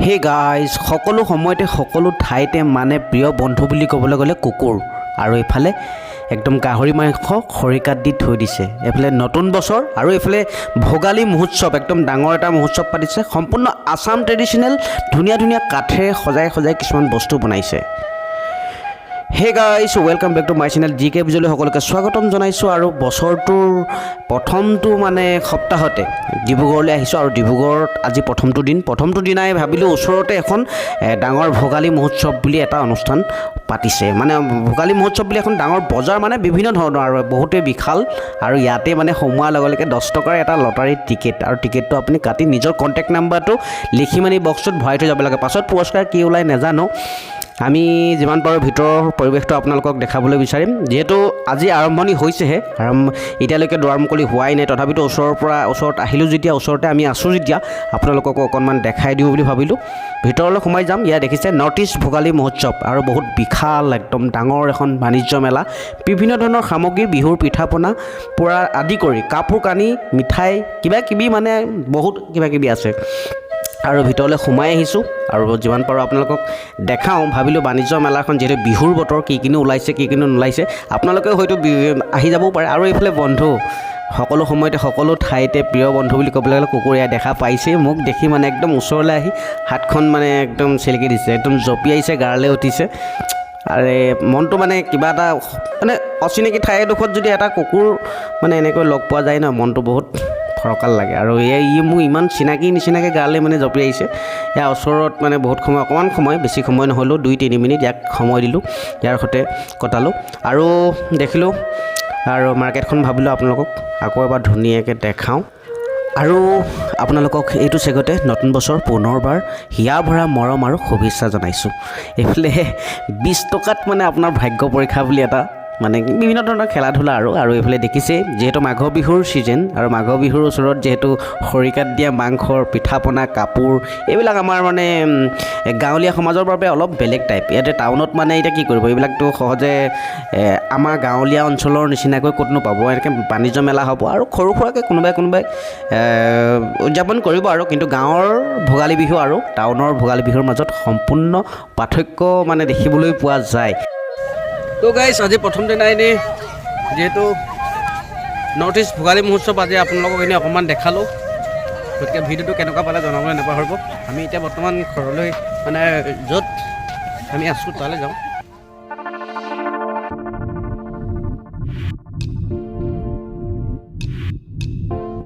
Hey guys সকলো সময়তে সকলো ঠাইতে মানে প্ৰিয় বন্ধু বুলি ক'বলৈ গ'লে কুকুৰ। আৰু এইফালে একদম গাহৰি মাংস খৰিকাত দি থৈ দিছে। এইফালে নতুন বছৰ আৰু এইফালে ভোগালী মহোৎসৱ, একদম ডাঙৰ এটা মহোৎসৱ পাতিছে। সম্পূৰ্ণ আছাম ট্ৰেডিশ্যনেল ধুনীয়া ধুনীয়া কাঠেৰে সজাই সজাই কিছুমান বস্তু বনাইছে। Hey guys welcome back to my channel G K বিজয়লৈ সকলোকে স্বাগতম জনাইছোঁ আৰু বছৰটোৰ প্ৰথমটো মানে সপ্তাহতে ডিব্ৰুগড়লৈ আহিছোঁ আৰু ডিব্ৰুগড়ত আজি প্ৰথমটো দিন। প্ৰথমটো দিনাই ভাবিলোঁ ওচৰতে এখন ডাঙৰ ভোগালী মহোৎসৱ বুলি এটা অনুষ্ঠান পাতিছে। মানে ভোগালী মহোৎসৱ বুলি এখন ডাঙৰ বজাৰ মানে বিভিন্ন ধৰণৰ আৰু বহুতেই বিশাল আৰু ইয়াতে মানে সোমোৱাৰ লগে লগে দহ টকাৰ এটা লটাৰী টিকেট আৰু টিকেটটো আপুনি কাটি নিজৰ কণ্টেক্ট নাম্বাৰটো লিখি মানি বক্সটোত ভৰাই থৈ যাব লাগে। পাছত পুৰস্কাৰ কি ওলাই নাজানো। আমি যিমান পাৰোঁ ভিতৰৰ পৰিৱেশটো আপোনালোকক দেখাবলৈ বিচাৰিম। যিহেতু আজি আৰম্ভণি হৈছেহে, আৰম্ভ এতিয়ালৈকে দুৱাৰ মুকলি হোৱাই নাই। তথাপিতো ওচৰৰ পৰা ওচৰত আহিলোঁ যেতিয়া, ওচৰতে আমি আছোঁ যেতিয়া, আপোনালোককো অকণমান দেখাই দিওঁ বুলি ভাবিলোঁ। ভিতৰলৈ সোমাই যাম। ইয়াত দেখিছে নৰ্থ ইষ্ট ভোগালী মহোৎসৱ আৰু বহুত বিশাল, একদম ডাঙৰ এখন বাণিজ্য মেলা। বিভিন্ন ধৰণৰ সামগ্ৰী, বিহুৰ পিঠা পনা পৰা আদি কৰি কাপোৰ কানি মিঠাই কিবা কিবি মানে বহুত কিবা কিবি আছে। আৰু ভিতৰলৈ সোমাই আহিছোঁ। আৰু যিমান পাৰোঁ আপোনালোকক দেখাওঁ, ভাবিলোঁ বাণিজ্য মেলাখন যিহেতু বিহুৰ বতৰ, কি কিনো ওলাইছে, কি কিনো নোলাইছে, আপোনালোকে হয়তো আহি যাবও পাৰে। আৰু এইফালে বন্ধু, সকলো সময়তে, সকলো ঠাইতে প্ৰিয় বন্ধু বুলি ক'বলৈ গ'লে কুকুৰীয়া দেখা পাইছেই মোক দেখি মানে একদম ওচৰলৈ আহি হাতখন মানে একদম চেলেকি দিছে, একদম জঁপিয়াইছে গাৰলৈ উঠিছে। আৰে, মনটো মানে কিবা এটা মানে অচিনাকি ঠাই এডোখৰত যদি এটা কুকুৰ মানে এনেকৈ লগ পোৱা যায় ন, মনটো বহুত ফৰকাল লাগে। আৰু এই ই মোক ইমান চিনাকি নিচিনাকৈ গালে মানে জঁপিয়াইছে ইয়াৰ ওচৰত মানে বহুত সময় অকণমান সময় বেছি সময় নহ'লেও দুই তিনি মিনিট ইয়াক সময় দিলোঁ। ইয়াৰ সৈতে কটালোঁ। আৰু দেখিলোঁ আৰু মাৰ্কেটখন ভাবিলোঁ আপোনালোকক আকৌ এবাৰ ধুনীয়াকৈ দেখাওঁ। আৰু আপোনালোকক এইটো চেগতে নতুন বছৰ পুনৰবাৰ হিয়া ভৰা মৰম আৰু শুভেচ্ছা জনাইছোঁ। এইফালে বিছ টকাত মানে আপোনাৰ ভাগ্য পৰীক্ষা বুলি এটা মানে বিভিন্ন ধৰণৰ খেলা ধূলা আৰু আৰু এইফালে দেখিছে যিহেতু মাঘ বিহুৰ ছিজন আৰু মাঘ বিহুৰ ওচৰত যিহেতু খৰিকাত দিয়া মাংসৰ পিঠা পনা কাপোৰ এইবিলাক আমাৰ মানে গাঁৱলীয়া সমাজৰ বাবে অলপ বেলেগ টাইপ ইয়াতে টাউনত মানে এতিয়া কি কৰিব? এইবিলাকতো সহজে আমাৰ গাঁৱলীয়া অঞ্চলৰ নিচিনাকৈ ক'তনো পাব? এনেকৈ বাণিজ্য মেলা হ'ব আৰু সৰু সুৰাকৈ কোনোবাই কোনোবাই উদযাপন কৰিব আৰু। কিন্তু গাঁৱৰ ভোগালী বিহু আৰু টাউনৰ ভোগালী বিহুৰ মাজত সম্পূৰ্ণ পাৰ্থক্য মানে দেখিবলৈ পোৱা যায়। তো গাইছ আজি প্ৰথম দিনা এনেই যিহেতু নৰ্থ ইষ্ট ভোগালী মহোৎসৱ আজি আপোনালোকক এনেই অকণমান দেখালোঁ। গতিকে ভিডিঅ'টো কেনেকুৱা পালে জনাবলৈ নাপাহৰিব। আমি এতিয়া বৰ্তমান ঘৰলৈ মানে য'ত আমি আছোঁ, তালৈ যাওঁ।